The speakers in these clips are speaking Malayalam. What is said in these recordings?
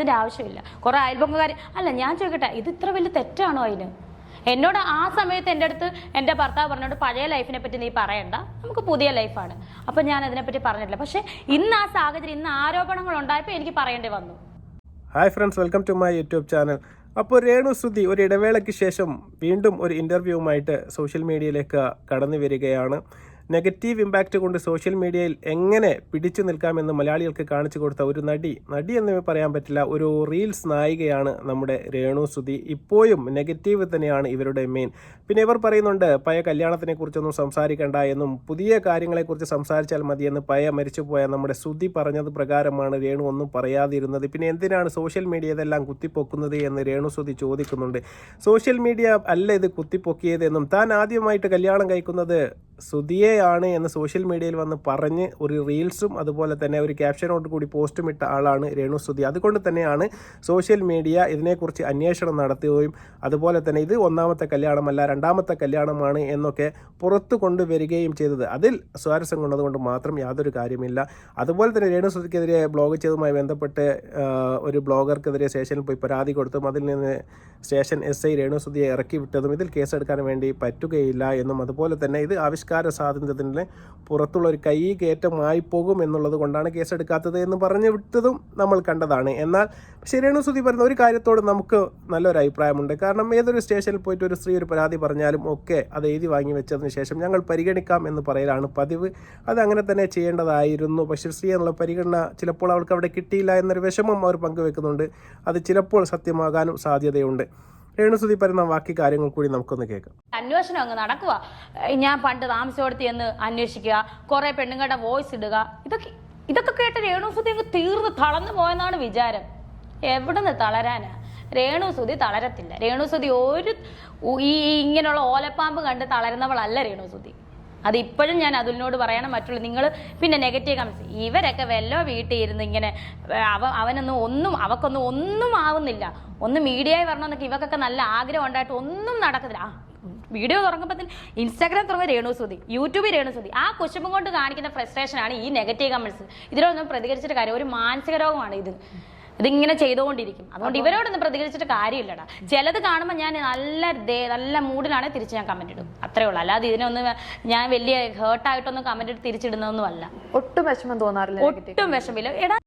ഇതിന്റെ ആവശ്യമില്ല. കുറേ അയൽപക്കക്കാർ അല്ല ഞാൻ ചോദിക്കട്ടെ ഇത് ഇത്ര വലിയ തെറ്റാണോ അതിന്? എന്നോട് ആ സമയത്ത് എന്റെ അടുത്ത് എന്റെ ഭർത്താവ് പറഞ്ഞോട് പഴയ ലൈഫിനെ പറ്റി നീ പറയണ്ട. നമുക്ക് പുതിയ ലൈഫാണ്. അപ്പം ഞാൻ അതിനെപ്പറ്റി പറഞ്ഞിട്ടില്ല. പക്ഷേ ഇന്ന് ആ സാഹചര്യം ഇന്ന് ആരോപണങ്ങൾ ഉണ്ടായപ്പോൾ എനിക്ക് പറയേണ്ടി വന്നു. Hi friends welcome to my YouTube channel അപ്പോൾ രേണു ശ്രുതി ഒരു ഇടവേളയ്ക്ക് ശേഷം വീണ്ടും ഒരു ഇന്റർവ്യൂവുമായിട്ട് സോഷ്യൽ മീഡിയയിലേക്ക് കടന്നു വരികയാണ്. നെഗറ്റീവ് ഇമ്പാക്റ്റ് കൊണ്ട് സോഷ്യൽ മീഡിയയിൽ എങ്ങനെ പിടിച്ചു നിൽക്കാമെന്ന് മലയാളികൾക്ക് കാണിച്ചു കൊടുത്ത ഒരു നടി നടി എന്ന് പറയാൻ പറ്റില്ല ഒരു റീൽസ് നായികയാണ് നമ്മുടെ രേണു സുതി ഇപ്പോഴും നെഗറ്റീവ് തന്നെയാണ് ഇവരുടെ മെയിൻ പിന്നെ ഇവർ പറയുന്നുണ്ട് പയ കല്യാണത്തിനെ കുറിച്ചൊന്നും സംസാരിക്കണ്ട എന്നും പുതിയ കാര്യങ്ങളെക്കുറിച്ച് സംസാരിച്ചാൽ മതിയെന്ന് പഴയ മരിച്ചുപോയ നമ്മുടെ സുതി പറഞ്ഞത് പ്രകാരമാണ് രേണു ഒന്നും പറയാതിരുന്നത്. പിന്നെ എന്തിനാണ് സോഷ്യൽ മീഡിയ ഇതെല്ലാം കുത്തിപ്പൊക്കുന്നത് എന്ന് രേണു സുതി ചോദിക്കുന്നുണ്ട്. സോഷ്യൽ മീഡിയ അല്ല ഇത് കുത്തിപ്പൊക്കിയതെന്നും താൻ ആദ്യമായിട്ട് കല്യാണം കഴിക്കുന്നത് സുധിയെയാണ് എന്ന് സോഷ്യൽ മീഡിയയിൽ വന്ന് പറഞ്ഞ് ഒരു റീൽസും അതുപോലെ തന്നെ ഒരു ക്യാപ്ഷനോട് കൂടി പോസ്റ്റും ഇട്ട ആളാണ് രേണു സുധി. അതുകൊണ്ട് തന്നെയാണ് സോഷ്യൽ മീഡിയ ഇതിനെക്കുറിച്ച് അന്വേഷണം നടത്തുകയും അതുപോലെ തന്നെ ഇത് ഒന്നാമത്തെ കല്യാണമല്ല രണ്ടാമത്തെ കല്യാണമാണ് എന്നൊക്കെ പുറത്തു കൊണ്ടുവരികയും ചെയ്തത്. അതിൽ സ്വാരസ്യം കൊണ്ടതുകൊണ്ട് മാത്രം യാതൊരു കാര്യമില്ല. അതുപോലെ തന്നെ രേണു സുധിക്കെതിരെ ബ്ലോഗ് ചെയ്തതുമായി ബന്ധപ്പെട്ട് ഒരു ബ്ലോഗർക്കെതിരെ സ്റ്റേഷനിൽ പോയി പരാതി കൊടുത്തും അതിൽ നിന്ന് സ്റ്റേഷൻ എസ് ഐ രേണു സുധിയെ ഇറക്കി വിട്ടതും ഇതിൽ കേസെടുക്കാൻ വേണ്ടി പറ്റുകയില്ല എന്നും അതുപോലെ തന്നെ ഇത് ആവിഷ്കാര സ്വാതന്ത്ര്യത്തിന് പുറത്തുള്ള ഒരു കൈ കയറ്റമായി പോകും എന്നുള്ളത് കൊണ്ടാണ് കേസെടുക്കാത്തത് എന്ന് പറഞ്ഞു വിട്ടതും നമ്മൾ കണ്ടതാണ്. എന്നാൽ ശരിയാണ് സുധി പറയുന്ന ഒരു കാര്യത്തോട് നമുക്ക് നല്ലൊരു അഭിപ്രായമുണ്ട്. കാരണം ഏതൊരു സ്റ്റേഷനിൽ പോയിട്ട് ഒരു സ്ത്രീ ഒരു പരാതി പറഞ്ഞാലും ഒക്കെ അത് എഴുതി വാങ്ങി വെച്ചതിന് ശേഷം ഞങ്ങൾ പരിഗണിക്കാം എന്ന് പറയലാണ് പതിവ്. അത് അങ്ങനെ തന്നെ ചെയ്യേണ്ടതായിരുന്നു. പക്ഷേ സ്ത്രീ എന്നുള്ള പരിഗണന ചിലപ്പോൾ അവൾക്ക് അവിടെ കിട്ടിയില്ല എന്നൊരു വിഷമം അവർ പങ്കുവെക്കുന്നുണ്ട്. അത് ചിലപ്പോൾ സത്യമാകാനും സാധ്യതയുണ്ട്. രേണുസുതി പറയുന്ന ബാക്കി കാര്യങ്ങൾ കൂടി നമുക്കൊന്ന് കേൾക്കാം. അന്വേഷണം അങ്ങ് നടക്കുക ഞാൻ പണ്ട് താമസിച്ചോടത്തി എന്ന് അന്വേഷിക്കുക കുറെ പെണ്ണുങ്ങളുടെ വോയിസ് ഇടുക. ഇതൊക്കെ ഇതൊക്കെ കേട്ട് രേണുസുതി അങ്ങ് തീർന്ന് തളർന്നു പോയെന്നാണ് വിചാരം. എവിടുന്ന് തളരാനാ? രേണുസുതി തളരത്തില്ല. രേണുസുതി ഒരു ഈ ഇങ്ങനെയുള്ള ഓലപ്പാമ്പ് കണ്ട് തളരുന്നവളല്ല രേണുസുതി. അത് ഇപ്പോഴും ഞാൻ അതുലിനോട് പറയണം മറ്റുള്ള നിങ്ങൾ പിന്നെ നെഗറ്റീവ് കമൻസ് ഇവരൊക്കെ വല്ലോ വീട്ടിൽ ഇരുന്ന് ഇങ്ങനെ അവ അവനൊന്നും ഒന്നും അവക്കൊന്നും ഒന്നും ആവുന്നില്ല. ഒന്ന് മീഡിയയിൽ വരണമെന്നൊക്കെ ഇവക്കൊക്കെ നല്ല ആഗ്രഹം ഉണ്ടായിട്ട് ഒന്നും നടക്കത്തില്ല. ആ വീഡിയോ തുറങ്ങുമ്പോൾ ഇൻസ്റ്റാഗ്രാം തുറങ്ങുക രേണുസുതി യൂട്യൂബിൽ രേണുസുതി ആ കുശുമ്പം കൊണ്ട് കാണിക്കുന്ന ഫ്രസ്ട്രേഷൻ ആണ് ഈ നെഗറ്റീവ് കമൻസ് ഇതിലൊന്നും പ്രതികരിച്ചിട്ട് കാര്യം ഒരു മാനസിക രോഗമാണ് ഇത്. ഇതിങ്ങനെ ചെയ്തുകൊണ്ടിരിക്കും. അതുകൊണ്ട് ഇവരോടൊന്നും പ്രതികരിച്ചിട്ട് കാര്യമില്ലടാ. ചിലത് കാണുമ്പോൾ ഞാൻ നല്ല നല്ല മൂഡിലാണ് തിരിച്ച് ഞാൻ കമന്റ് ഇടും. അത്രേ ഉള്ളൂ. അല്ലാതെ ഇതിനൊന്നും ഞാൻ വലിയ ഹേർട്ടായിട്ടൊന്നും കമന്റ് ഇട്ട് തിരിച്ചിടുന്നൊന്നും അല്ല ഒട്ടും വിഷമം തോന്നാറില്ല ഒട്ടും വിഷമില്ല. എടാ.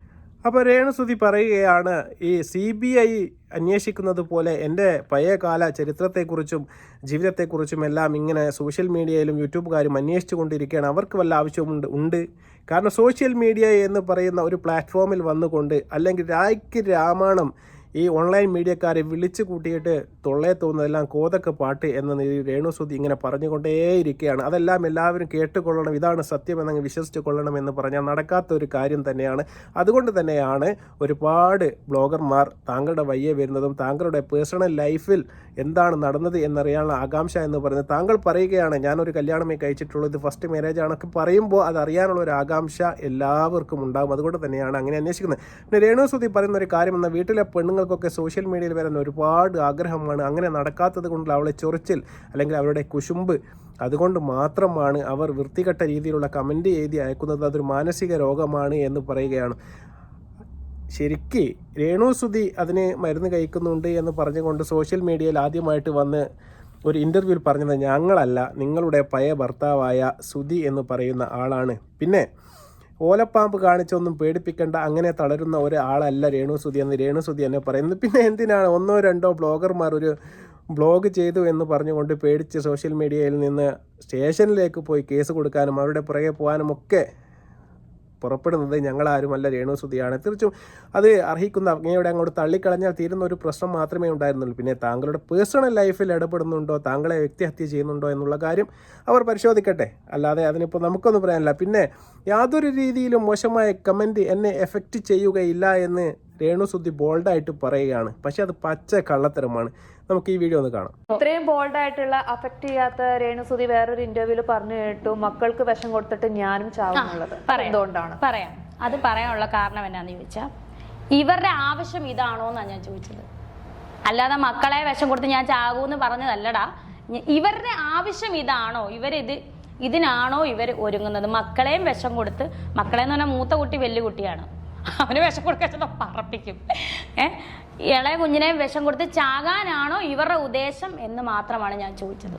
അപ്പോൾ രേണുസുതി പറയുകയാണ് ഈ സി ബി ഐ അന്വേഷിക്കുന്നത് പോലെ എന്റെ പഴയകാല ചരിത്രത്തെക്കുറിച്ചും ജീവിതത്തെക്കുറിച്ചും എല്ലാം ഇങ്ങനെ സോഷ്യൽ മീഡിയയിലും യൂട്യൂബുകാരും അന്വേഷിച്ചു കൊണ്ടിരിക്കുകയാണ്. അവർക്ക് വല്ല ആവശ്യമുണ്ട് ഉണ്ട്. കാരണം സോഷ്യൽ മീഡിയ എന്ന് പറയുന്ന ഒരു പ്ലാറ്റ്ഫോമിൽ വന്നുകൊണ്ട് അല്ലെങ്കിൽ രായ്ക്ക് രാമായണം ഈ ഓൺലൈൻ മീഡിയക്കാരെ വിളിച്ചു കൂട്ടിയിട്ട് തൊള്ളേ തോന്നുന്നതെല്ലാം കോതക്ക് പാട്ട് എന്ന രേണുസുതി ഇങ്ങനെ പറഞ്ഞുകൊണ്ടേയിരിക്കുകയാണ്. അതെല്ലാം എല്ലാവരും കേട്ടുകൊള്ളണം. ഇതാണ് സത്യം എന്നങ്ങ് വിശ്വസിച്ച് കൊള്ളണം എന്ന് പറഞ്ഞാൽ നടക്കാത്ത ഒരു കാര്യം തന്നെയാണ്. അതുകൊണ്ട് തന്നെയാണ് ഒരുപാട് ബ്ലോഗർമാർ താങ്കളുടെ വയ്യെ വരുന്നതും താങ്കളുടെ പേഴ്സണൽ ലൈഫിൽ എന്താണ് നടന്നത് എന്നറിയാനുള്ള ആകാംക്ഷ എന്ന് പറയുന്നത്. താങ്കൾ പറയുകയാണ് ഞാനൊരു കല്യാണമേ കഴിച്ചിട്ടുള്ളൂ. ഇത് ഫസ്റ്റ് മാരേജ് ആണൊക്കെ പറയുമ്പോൾ അത് അറിയാനുള്ള ഒരു ആകാംക്ഷ എല്ലാവർക്കും ഉണ്ടാകും അതുകൊണ്ട് തന്നെയാണ് അങ്ങനെ അന്വേഷിക്കുന്നത്. പിന്നെ രേണുസുതി പറയുന്ന ഒരു കാര്യം എന്ന വീട്ടിലെ പെണ്ണുങ്ങൾക്കൊക്കെ സോഷ്യൽ മീഡിയയിൽ വരാൻ ഒരുപാട് ആഗ്രഹമാണ്. അങ്ങനെ നടക്കാത്തത് കൊണ്ടുള്ള അവളെ ചൊറിച്ചിൽ അല്ലെങ്കിൽ അവരുടെ കുശുമ്പ് അതുകൊണ്ട് മാത്രമാണ് അവർ വൃത്തികെട്ട രീതിയിലുള്ള കമന്റ് എഴുതി അയക്കുന്നത്. അതൊരു മാനസിക രോഗമാണ് എന്ന് പറയുകയാണ്. ശരിക്ക് രേണു രേണുസുതി അതിന് മരുന്ന് കഴിക്കുന്നുണ്ട് എന്ന് പറഞ്ഞുകൊണ്ട് സോഷ്യൽ മീഡിയയിൽ ആദ്യമായിട്ട് വന്ന് ഒരു ഇന്റർവ്യൂവിൽ പറഞ്ഞത് ഞങ്ങളല്ല നിങ്ങളുടെ പഴയ ഭർത്താവായ സുധി എന്ന് പറയുന്ന ആളാണ്. പിന്നെ ഓലപ്പാമ്പ് കാണിച്ചൊന്നും പേടിപ്പിക്കേണ്ട അങ്ങനെ തളരുന്ന ഒരാളല്ല രേണുസുതി എന്ന് രേണുസുതി എന്നെ പറയുന്നത്. പിന്നെ എന്തിനാണ് ഒന്നോ രണ്ടോ ബ്ലോഗർമാർ ഒരു ബ്ലോഗ് ചെയ്തു എന്ന് പറഞ്ഞുകൊണ്ട് പേടിച്ച് സോഷ്യൽ മീഡിയയിൽ നിന്ന് സ്റ്റേഷനിലേക്ക് പോയി കേസ് കൊടുക്കാനും അവരുടെ പുറകെ പോകാനും ഒക്കെ പുറപ്പെടുന്നത് ഞങ്ങളാരുമല്ല രേണുസുതിയാണ് തീർച്ചും അത് അർഹിക്കുന്ന അങ്ങയോടെ അങ്ങോട്ട് തള്ളിക്കളഞ്ഞാൽ തീരുന്ന ഒരു പ്രശ്നം മാത്രമേ ഉണ്ടായിരുന്നുള്ളൂ. പിന്നെ താങ്കളുടെ പേഴ്സണൽ ലൈഫിൽ ഇടപെടുന്നുണ്ടോ? താങ്കളെ വ്യക്തിഹത്യ ചെയ്യുന്നുണ്ടോ എന്നുള്ള കാര്യം അവർ പരിശോധിക്കട്ടെ. അല്ലാതെ അതിനിപ്പോൾ നമുക്കൊന്നും പറയാനില്ല. പിന്നെ യാതൊരു രീതിയിലും മോശമായ കമന്റ് എന്നെ എഫക്റ്റ് ചെയ്യുകയില്ല എന്ന് രേണുസുതി ബോൾഡായിട്ട് പറയുകയാണ്. പക്ഷെ അത് പച്ച കള്ളത്തരമാണ്. നമുക്ക് ഈ വീഡിയോ ഒന്ന് കാണാം. ഇത്രയും ബോൾഡ് ആയിട്ടുള്ള അഫക്ട് ചെയ്യാത്ത രേണുസുതി വേറൊരു ഇന്റർവ്യൂൽ പറഞ്ഞു കേട്ടു. മക്കൾക്ക് വിഷം കൊടുത്തിട്ട് ഞാനും ചാവുന്നുള്ളത്. പറയാം. എന്തുകൊണ്ടാണ്? പറയാം. അത് പറയാനുള്ള കാരണം എന്നാന്ന് ചോദിച്ചാൽ ഇവരുടെ ആവശ്യം ഇതാണോ എന്നാണ് ഞാൻ ചോദിച്ചത്. അല്ലാതെ മക്കളെ വിഷം കൊടുത്ത് ഞാൻ ചാകൂന്ന് പറഞ്ഞതല്ലടാ. ഇവരുടെ ആവശ്യം ഇതാണോ? ഇവരിത് ഇതിനാണോ ഇവർ ഒരുങ്ങുന്നത്? മക്കളെയും വിഷം കൊടുത്ത് മക്കളെ എന്ന് പറഞ്ഞാൽ മൂത്ത കുട്ടി വലിയ കുട്ടിയാണ്. അവന് വിഷം കൊടുക്കാൻ പറപ്പിക്കും. ഏ? ഇളയ കുഞ്ഞിനെ വിഷം കൊടുത്ത് ചാകാനാണോ ഇവരുടെ ഉദ്ദേശം എന്ന് മാത്രമാണ് ഞാൻ ചോദിച്ചത്.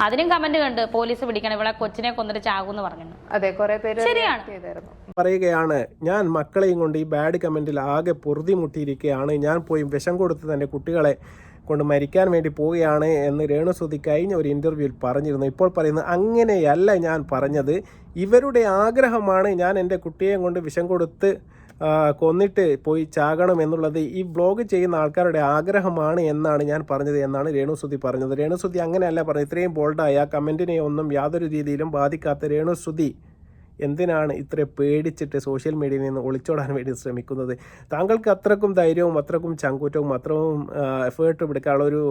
അതിനും കമന്റ് കണ്ട് പോലീസ് പിടിക്കണം ഇവിടെ കൊച്ചിനെ കൊന്നിട്ട് ചാകൂന്ന് പറഞ്ഞു അതെ കുറെ പേര് ശരിയാണ്. പറയുകയാണ് ഞാൻ മക്കളെയും കൊണ്ട് ഈ ബാഡ് കമന്റിൽ ആകെ പൊറുതി മുട്ടിയിരിക്കുകയാണ്. ഞാൻ പോയി വിഷം കൊടുത്ത് തന്നെ കുട്ടികളെ കൊണ്ട് മരിക്കാൻ വേണ്ടി പോവുകയാണ് എന്ന് രേണുസുതി കഴിഞ്ഞ ഒരു ഇന്റർവ്യൂവിൽ പറഞ്ഞിരുന്നു. ഇപ്പോൾ പറയുന്നത് അങ്ങനെയല്ല ഞാൻ പറഞ്ഞത്. ഇവരുടെ ആഗ്രഹമാണ് ഞാൻ എന്റെ കുട്ടിയെ കൊണ്ട് വിഷം കൊടുത്ത് കൊന്നിട്ട് പോയി ചാകണം എന്നുള്ളത് ഈ ബ്ലോഗ് ചെയ്യുന്ന ആൾക്കാരുടെ ആഗ്രഹമാണ് എന്നാണ് ഞാൻ പറഞ്ഞത് എന്നാണ് രേണുസുതി പറഞ്ഞത്. രേണുസുതി അങ്ങനെയല്ല പറഞ്ഞത്. ഇത്രയും ബോൾഡായ കമന്റിനെ ഒന്നും യാതൊരു രീതിയിലും ബാധിക്കാത്ത രേണുസുതി എന്തിനാണ് ഇത്ര പേടിച്ചിട്ട് സോഷ്യൽ മീഡിയയിൽ നിന്ന് ഒളിച്ചോടാൻ വേണ്ടി ശ്രമിക്കുന്നത്? താങ്കൾക്ക് അത്രക്കും ധൈര്യവും അത്രക്കും ചങ്കൂറ്റവും അത്രവും എഫേർട്ട് എടുക്കാനുള്ള ഒരു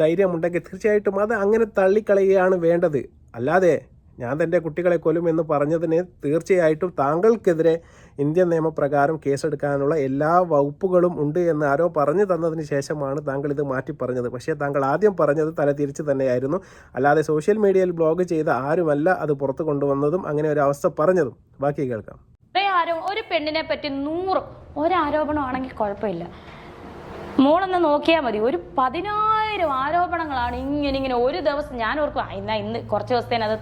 ധൈര്യമുണ്ടെങ്കിൽ തീർച്ചയായിട്ടും അത് അങ്ങനെ തള്ളിക്കളയുകയാണ് വേണ്ടത്. അല്ലാതെ ഞാൻ തന്റെ കുട്ടികളെ കൊല്ലും എന്ന് പറഞ്ഞതിന് തീർച്ചയായിട്ടും താങ്കൾക്കെതിരെ ഇന്ത്യൻ നിയമപ്രകാരം കേസെടുക്കാനുള്ള എല്ലാ വകുപ്പുകളും ഉണ്ട് എന്ന് ആരോ പറഞ്ഞു തന്നതിന് ശേഷമാണ് താങ്കൾ ഇത് മാറ്റി പറഞ്ഞത്. പക്ഷേ താങ്കൾ ആദ്യം പറഞ്ഞത് തല തിരിച്ച് തന്നെയായിരുന്നു. അല്ലാതെ സോഷ്യൽ മീഡിയയിൽ ബ്ലോഗ് ചെയ്ത ആരുമല്ല അത് പുറത്തു കൊണ്ടുവന്നതും അങ്ങനെ ഒരു അവസ്ഥ പറഞ്ഞതും. ബാക്കി കേൾക്കാം. ഒരേ പെണ്ണിനെ പറ്റി നൂറും ഒരാരോപണമാണെങ്കിൽ കുഴപ്പമില്ല. മോളൊന്ന് നോക്കിയാൽ മതി. ഒരു പതിനായിരം ആരോപണങ്ങളാണ് ഇങ്ങനെ ഇങ്ങനെ ഒരു ദിവസം ഞാൻ ഓർക്കും "ആ, എന്നാ ഇന്ന് കുറച്ച് ദിവസത്തേന് അത്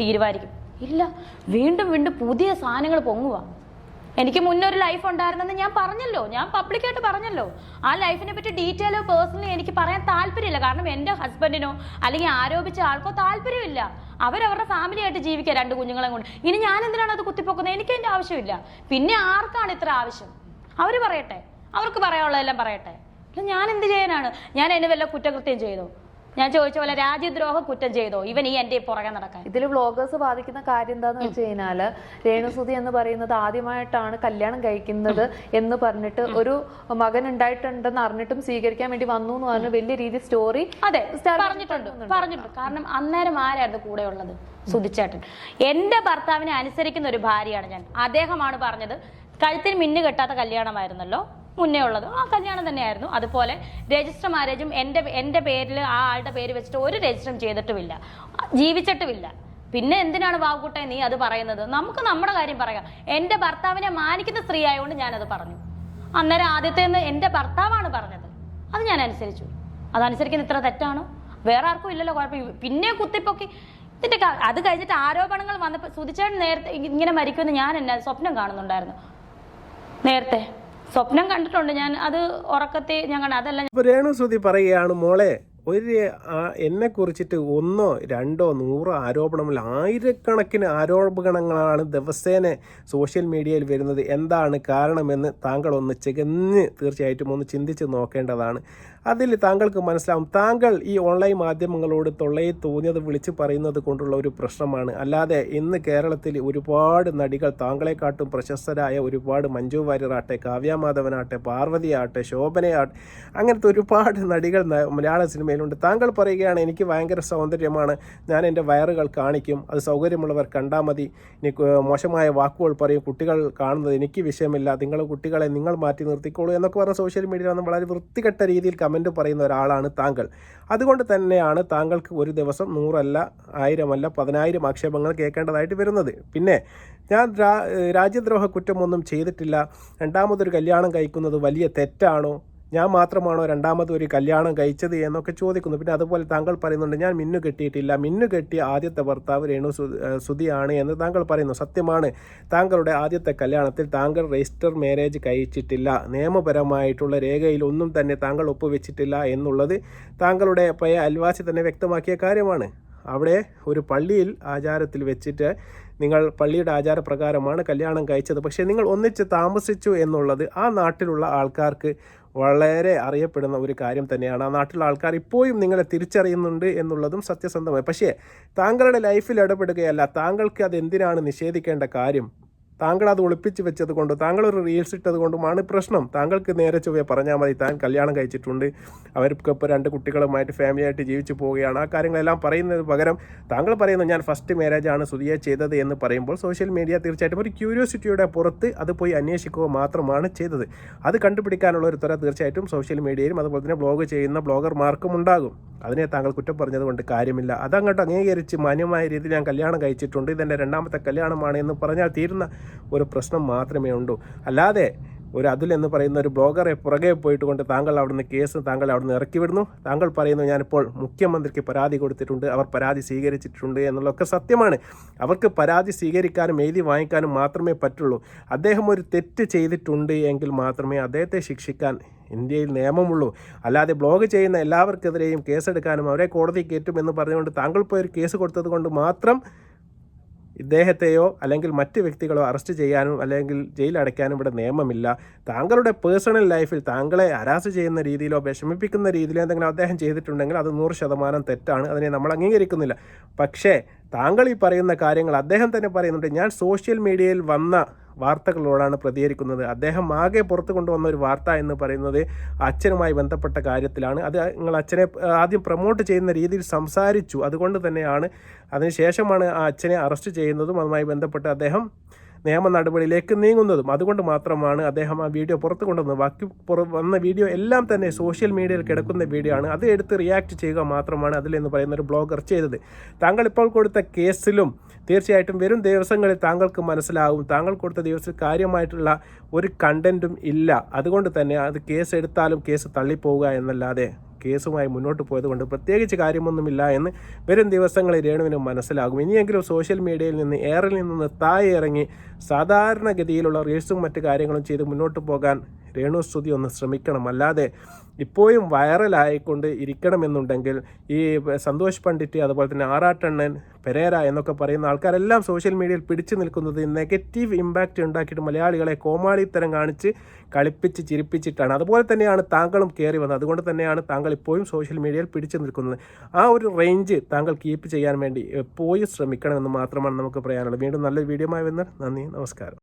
തീരുമാനിക്കും. ഇല്ല വീണ്ടും വീണ്ടും പുതിയ സാധനങ്ങൾ പൊങ്ങുക എനിക്ക് മുന്നേ ഒരു ലൈഫ് ഉണ്ടായിരുന്നെന്ന് ഞാൻ പറഞ്ഞല്ലോ. ഞാൻ പബ്ലിക്കായിട്ട് പറഞ്ഞല്ലോ. ആ ലൈഫിനെ പറ്റി ഡീറ്റെയിലോ പേഴ്സണലി എനിക്ക് പറയാൻ താല്പര്യമില്ല. കാരണം എന്റെ ഹസ്ബൻഡിനോ അല്ലെങ്കിൽ ആരോപിച്ച ആൾക്കോ താല്പര്യമില്ല. അവരവരുടെ ഫാമിലി ആയിട്ട് ജീവിക്കുക രണ്ട് കുഞ്ഞുങ്ങളെ കൊണ്ട്. ഇനി ഞാൻ എന്തിനാണ് അത് കുത്തിപ്പൊക്കുന്നത്? എനിക്ക് എന്റെ ആവശ്യമില്ല. പിന്നെ ആർക്കാണ് ഇത്ര ആവശ്യം? അവർ പറയട്ടെ. അവർക്ക് പറയാനുള്ളതെല്ലാം പറയട്ടെ. ഞാൻ എന്ത് ചെയ്യാനാണ്? ഞാൻ അതിന് വല്ല കുറ്റകൃത്യം ചെയ്തോ? ഞാൻ ചോദിച്ച പോലെ രാജ്യദ്രോഹ കുറ്റം ചെയ്തോ? ഇവൻ ഈ എന്റെ പുറകെ നടക്കാൻ. ഇതിൽ വ്ളോഗേഴ്സ് ബാധിക്കുന്ന കാര്യം എന്താന്ന് വെച്ച് കഴിഞ്ഞാൽ രേണുസുതി എന്ന് പറയുന്നത് ആദ്യമായിട്ടാണ് കല്യാണം കഴിക്കുന്നത് എന്ന് പറഞ്ഞിട്ട് ഒരു മകൻ ഉണ്ടായിട്ടുണ്ടെന്ന് അറിഞ്ഞിട്ടും സ്വീകരിക്കാൻ വേണ്ടി വന്നു എന്ന് പറഞ്ഞു വലിയ രീതി സ്റ്റോറി അതെ പറഞ്ഞിട്ടുണ്ട് പറഞ്ഞിട്ടുണ്ട്. കാരണം അന്നേരം ആരായിരുന്നു കൂടെ ഉള്ളത്? സുധിച്ചേട്ടൻ. എന്റെ ഭർത്താവിനെ അനുസരിക്കുന്ന ഒരു ഭാര്യയാണ് ഞാൻ. അദ്ദേഹമാണ് പറഞ്ഞത് കഴുത്തിൽ മിന്നു കെട്ടാത്ത കല്യാണമായിരുന്നല്ലോ. മുന്നേ ഉള്ളത്. ആ കല്യാണം തന്നെയായിരുന്നു. അതുപോലെ രജിസ്റ്റർ മാരേജും എന്റെ എന്റെ പേരിൽ ആ ആളുടെ പേര് വെച്ചിട്ട് ഒരു രജിസ്റ്ററും ചെയ്തിട്ടുമില്ല. ജീവിച്ചിട്ടുമില്ല. പിന്നെ എന്തിനാണ് വാവുകുട്ടെ നീ അത് പറയുന്നത്? നമുക്ക് നമ്മുടെ കാര്യം പറയാം. എന്റെ ഭർത്താവിനെ മാനിക്കുന്ന സ്ത്രീ ആയതുകൊണ്ട് ഞാനത് പറഞ്ഞു. അന്നേരം ആദ്യത്തെ എന്റെ ഭർത്താവാണ് പറഞ്ഞത്. അത് ഞാൻ അനുസരിച്ചു. അതനുസരിക്കുന്ന ഇത്ര തെറ്റാണോ? വേറെ ആർക്കും ഇല്ലല്ലോ കുഴപ്പം. പിന്നെ കുത്തിപ്പൊക്കി. ഇതിന്റെ അത് കഴിഞ്ഞിട്ട് ആരോപണങ്ങൾ വന്നപ്പോൾ സുതിച്ചേട്ടൻ നേരത്തെ ഇങ്ങനെ മരിക്കുമെന്ന് ഞാൻ എന്നാ സ്വപ്നം കാണുന്നുണ്ടായിരുന്നു. നേരത്തെ. സ്വപ്നം കണ്ടിട്ടുണ്ട്. ഞാൻ അത് ഉറക്കത്തെ കണ്ട അതല്ല രേണു പറയുകയാണ് മോളെ ഒരു എന്നെ കുറിച്ചിട്ട് ഒന്നോ രണ്ടോ നൂറോ ആരോപണമില്ല. ആയിരക്കണക്കിന് ആരോപണങ്ങളാണ് ദിവസേന സോഷ്യൽ മീഡിയയിൽ വരുന്നത്. എന്താണ് കാരണമെന്ന് താങ്കൾ ഒന്ന് ചികഞ്ഞ് തീർച്ചയായിട്ടും ഒന്ന് ചിന്തിച്ച് നോക്കേണ്ടതാണ്. അതിൽ താങ്കൾക്ക് മനസ്സിലാവും. താങ്കൾ ഈ ഓൺലൈൻ മാധ്യമങ്ങളോട് തൊള്ളയിൽ തോന്നിയത് വിളിച്ച് പറയുന്നത് കൊണ്ടുള്ള ഒരു പ്രശ്നമാണ്. അല്ലാതെ ഇന്ന് കേരളത്തിൽ ഒരുപാട് നടികൾ താങ്കളെക്കാട്ടും പ്രശസ്തരായ ഒരുപാട് മഞ്ജു വാര്യറാട്ടെ കാവ്യമാധവനാട്ടെ പാർവതിയാട്ടെ ശോഭനയാട്ടെ അങ്ങനത്തെ ഒരുപാട് നടികൾ മലയാള സിനിമയിലുണ്ട്. താങ്കൾ പറയുകയാണ് എനിക്ക് ഭയങ്കര സൗന്ദര്യമാണ്. ഞാൻ എന്റെ വയറുകൾ കാണിക്കും. അത് സൗകര്യമുള്ളവർ കണ്ടാൽ മതി. ഇനി മോശമായ വാക്കുകൾ പറയും. കുട്ടികൾ കാണുന്നത് എനിക്ക് വിഷയമില്ല. നിങ്ങൾ കുട്ടികളെ നിങ്ങൾ മാറ്റി നിർത്തിക്കോളൂ എന്നൊക്കെ പറഞ്ഞ സോഷ്യൽ മീഡിയയിൽ വന്ന് വളരെ വൃത്തികെട്ട രീതിയിൽ കമന്റ് പറയുന്ന ഒരാളാണ് താങ്കൾ. അതുകൊണ്ട് തന്നെയാണ് താങ്കൾക്ക് ഒരു ദിവസം നൂറല്ല ആയിരമല്ല പതിനായിരം ആക്ഷേപങ്ങൾ കേൾക്കേണ്ടതായിട്ട് വരുന്നത്. പിന്നെ ഞാൻ രാജ്യദ്രോഹ കുറ്റമൊന്നും ചെയ്തിട്ടില്ല. രണ്ടാമതൊരു കല്യാണം കഴിക്കുന്നത് വലിയ തെറ്റാണോ? ഞാൻ മാത്രമാണോ രണ്ടാമത് ഒരു കല്യാണം കഴിച്ചത് എന്നൊക്കെ ചോദിക്കുന്നു. പിന്നെ അതുപോലെ താങ്കൾ പറയുന്നുണ്ട് ഞാൻ മിന്നു കെട്ടിയിട്ടില്ല. മിന്നു കെട്ടിയ ആദ്യത്തെ ഭർത്താവ് രേണു സുതിയാണ് എന്ന് താങ്കൾ പറയുന്നു. സത്യമാണ്. താങ്കളുടെ ആദ്യത്തെ കല്യാണത്തിൽ താങ്കൾ രജിസ്റ്റർ മാരേജ് കഴിച്ചിട്ടില്ല. നിയമപരമായിട്ടുള്ള രേഖയിൽ ഒന്നും തന്നെ താങ്കൾ ഒപ്പുവെച്ചിട്ടില്ല എന്നുള്ളത് താങ്കളുടെ പയ അൽവാസി തന്നെ വ്യക്തമാക്കിയ കാര്യമാണ്. അവിടെ ഒരു പള്ളിയിൽ ആചാരത്തിൽ വെച്ചിട്ട് നിങ്ങൾ പള്ളിയുടെ ആചാരപ്രകാരമാണ് കല്യാണം കഴിച്ചത്. പക്ഷേ നിങ്ങൾ ഒന്നിച്ച് താമസിച്ചു എന്നുള്ളത് ആ നാട്ടിലുള്ള ആൾക്കാർക്ക് വളരെ അറിയപ്പെടുന്ന ഒരു കാര്യം തന്നെയാണ്. ആ നാട്ടിലെ ആൾക്കാർ ഇപ്പോഴും നിങ്ങളെ തിരിച്ചറിയുന്നുണ്ട് എന്നുള്ളതും സത്യസന്ധമായി പക്ഷേ താങ്കളുടെ ലൈഫിൽ ഇടപെടുകയല്ല. താങ്കൾക്ക് അത് എന്തിനാണ് നിഷേധിക്കേണ്ട കാര്യം? താങ്കൾ അത് ഒളിപ്പിച്ച് വെച്ചത് കൊണ്ട് താങ്കൾ ഒരു റീൽസ് ഇട്ടത് കൊണ്ടുമാണ് പ്രശ്നം. താങ്കൾക്ക് നേരെ ചൊവ്വേ പറഞ്ഞാൽ മതി താൻ കല്യാണം കഴിച്ചിട്ടുണ്ട്. അവർക്ക് ഇപ്പോൾ രണ്ട് കുട്ടികളുമായിട്ട് ഫാമിലിയായിട്ട് ജീവിച്ചു പോവുകയാണ്. ആ കാര്യങ്ങളെല്ലാം പറയുന്നത് പകരം താങ്കൾ പറയുന്നത് ഞാൻ ഫസ്റ്റ് മാരേജ് ആണ് സുതിയെ ചെയ്തത് എന്ന് പറയുമ്പോൾ സോഷ്യൽ മീഡിയ തീർച്ചയായിട്ടും ഒരു ക്യൂരിയോസിറ്റിയുടെ പുറത്ത് അത് പോയി അന്വേഷിക്കുക മാത്രമാണ് ചെയ്തത്. അത് കണ്ടുപിടിക്കാനുള്ള ഒരു തര തീർച്ചയായിട്ടും സോഷ്യൽ മീഡിയയിലും അതുപോലെ തന്നെ ബ്ലോഗ് ചെയ്യുന്ന ബ്ലോഗർമാർക്കും ഉണ്ടാകും. അതിനെ താങ്കൾ കുറ്റം പറഞ്ഞതുകൊണ്ട് കാര്യമില്ല. അതങ്ങോട്ട് അംഗീകരിച്ച് മാന്യമായ രീതിയിൽ ഞാൻ കല്യാണം കഴിച്ചിട്ടുണ്ട്. ഇതെന്റെ രണ്ടാമത്തെ കല്യാണമാണ് എന്ന് പറഞ്ഞാൽ തീരുന്ന ഒരു പ്രശ്നം മാത്രമേ ഉള്ളൂ. അല്ലാതെ ഒരു അതുൽ എന്ന് പറയുന്ന ഒരു ബ്ലോഗറെ പുറകെ പോയിട്ട് കൊണ്ട് താങ്കൾ അവിടുന്ന് കേസ് താങ്കൾ അവിടുന്ന് ഇറക്കി വിടുന്നു. താങ്കൾ പറയുന്നു ഞാനിപ്പോൾ മുഖ്യമന്ത്രിക്ക് പരാതി കൊടുത്തിട്ടുണ്ട് അവർ പരാതി സ്വീകരിച്ചിട്ടുണ്ട് എന്നുള്ളതൊക്കെ സത്യമാണ്. അവർക്ക് പരാതി സ്വീകരിക്കാനും എഴുതി വാങ്ങിക്കാനും മാത്രമേ പറ്റുള്ളൂ. അദ്ദേഹം ഒരു തെറ്റ് ചെയ്തിട്ടുണ്ട് എങ്കിൽ മാത്രമേ അദ്ദേഹത്തെ ശിക്ഷിക്കാൻ ഇന്ത്യയിൽ നിയമമുള്ളൂ. അല്ലാതെ ബ്ലോഗ് ചെയ്യുന്ന എല്ലാവർക്കെതിരെയും കേസെടുക്കാനും അവരെ കോടതി കയറ്റും എന്ന് പറഞ്ഞുകൊണ്ട് താങ്കൾ പോയി ഒരു കേസ് കൊടുത്തത് കൊണ്ട് മാത്രം ഇദ്ദേഹത്തെയോ അല്ലെങ്കിൽ മറ്റ് വ്യക്തികളോ അറസ്റ്റ് ചെയ്യാനും അല്ലെങ്കിൽ ജയിലടയ്ക്കാനും ഇവിടെ നിയമമില്ല. താങ്കളുടെ പേഴ്സണൽ ലൈഫിൽ താങ്കളെ അരാസ് ചെയ്യുന്ന രീതിയിലോ വിഷമിപ്പിക്കുന്ന രീതിയിലോ എന്തെങ്കിലും അദ്ദേഹം ചെയ്തിട്ടുണ്ടെങ്കിൽ അത് നൂറ് ശതമാനം തെറ്റാണ്. അതിനെ നമ്മൾ അംഗീകരിക്കുന്നില്ല. പക്ഷേ താങ്കൾ ഈ പറയുന്ന കാര്യങ്ങൾ അദ്ദേഹം തന്നെ പറയുന്നുണ്ട്. ഞാൻ സോഷ്യൽ മീഡിയയിൽ വന്ന വാർത്തകളോടാണ് പ്രതികരിക്കുന്നത്. അദ്ദേഹം ആകെ പുറത്തു കൊണ്ടുവന്ന ഒരു വാർത്ത എന്ന് പറയുന്നത് അച്ഛനുമായി ബന്ധപ്പെട്ട കാര്യത്തിലാണ്. അത് നിങ്ങൾ അച്ഛനെ ആദ്യം പ്രൊമോട്ട് ചെയ്യുന്ന രീതിയിൽ സംസാരിച്ചു. അതുകൊണ്ട് തന്നെയാണ് അതിനുശേഷമാണ് ആ അച്ഛനെ അറസ്റ്റ് ചെയ്യുന്നതും അതുമായി ബന്ധപ്പെട്ട് അദ്ദേഹം നിയമ നടപടിയിലേക്ക് നീങ്ങുന്നതും അതുകൊണ്ട് മാത്രമാണ് അദ്ദേഹം ആ വീഡിയോ പുറത്തു കൊണ്ടുവന്നത്. ബാക്കി വന്ന വീഡിയോ എല്ലാം തന്നെ സോഷ്യൽ മീഡിയയിൽ കിടക്കുന്ന വീഡിയോ ആണ്. അത് എടുത്ത് റിയാക്ട് ചെയ്യുക മാത്രമാണ് അതിലെന്ന് പറയുന്ന ഒരു ബ്ലോഗർ ചെയ്തത്. താങ്കൾ ഇപ്പോൾ കൊടുത്ത കേസിലും തീർച്ചയായിട്ടും വരും ദിവസങ്ങളിൽ താങ്കൾക്ക് മനസ്സിലാവും. താങ്കൾ കൊടുത്ത ദിവസത്തിൽ കാര്യമായിട്ടുള്ള ഒരു കണ്ടന്റും ഇല്ല. അതുകൊണ്ട് തന്നെ അത് കേസ് എടുത്താലും കേസ് തള്ളിപ്പോവുക എന്നല്ലാതെ. കേസുമായി മുന്നോട്ട് പോയതുകൊണ്ട് പ്രത്യേകിച്ച് കാര്യമൊന്നുമില്ല എന്ന് വരും ദിവസങ്ങളിൽ രേണുവിന് മനസ്സിലാകും. ഇനിയെങ്കിലും സോഷ്യൽ മീഡിയയിൽ നിന്ന് എയറിൽ നിന്ന് താഴെ ഇറങ്ങി സാധാരണഗതിയിലുള്ള റീൽസും മറ്റു കാര്യങ്ങളും ചെയ്ത് മുന്നോട്ട് പോകാൻ രേണു സ്തുതി ഒന്ന് ശ്രമിക്കണം. അല്ലാതെ ഇപ്പോഴും വൈറലായിക്കൊണ്ട് ഇരിക്കണമെന്നുണ്ടെങ്കിൽ ഈ സന്തോഷ് പണ്ഡിറ്റ് അതുപോലെ തന്നെ ആറാട്ടണ്ണൻ പെരേര എന്നൊക്കെ പറയുന്ന ആൾക്കാരെല്ലാം സോഷ്യൽ മീഡിയയിൽ പിടിച്ചു നിൽക്കുന്നത് നെഗറ്റീവ് ഇമ്പാക്റ്റ് ഉണ്ടാക്കിയിട്ട് മലയാളികളെ കോമാളിത്തരം കാണിച്ച് കളിപ്പിച്ച് ചിരിപ്പിച്ചിട്ടാണ്. അതുപോലെ തന്നെയാണ് താങ്കളും കയറി വന്നത്. അതുകൊണ്ട് തന്നെയാണ് താങ്കൾ ഇപ്പോഴും സോഷ്യൽ മീഡിയയിൽ പിടിച്ചു നിൽക്കുന്നത്. ആ ഒരു റേഞ്ച് താങ്കൾ കീപ്പ് ചെയ്യാൻ വേണ്ടി എപ്പോഴും ശ്രമിക്കണമെന്ന് മാത്രമാണ് നമുക്ക് പറയാനുള്ളത്. വീണ്ടും നല്ലൊരു വീഡിയോ ആയി വന്നാൽ നന്ദി നമസ്കാരം.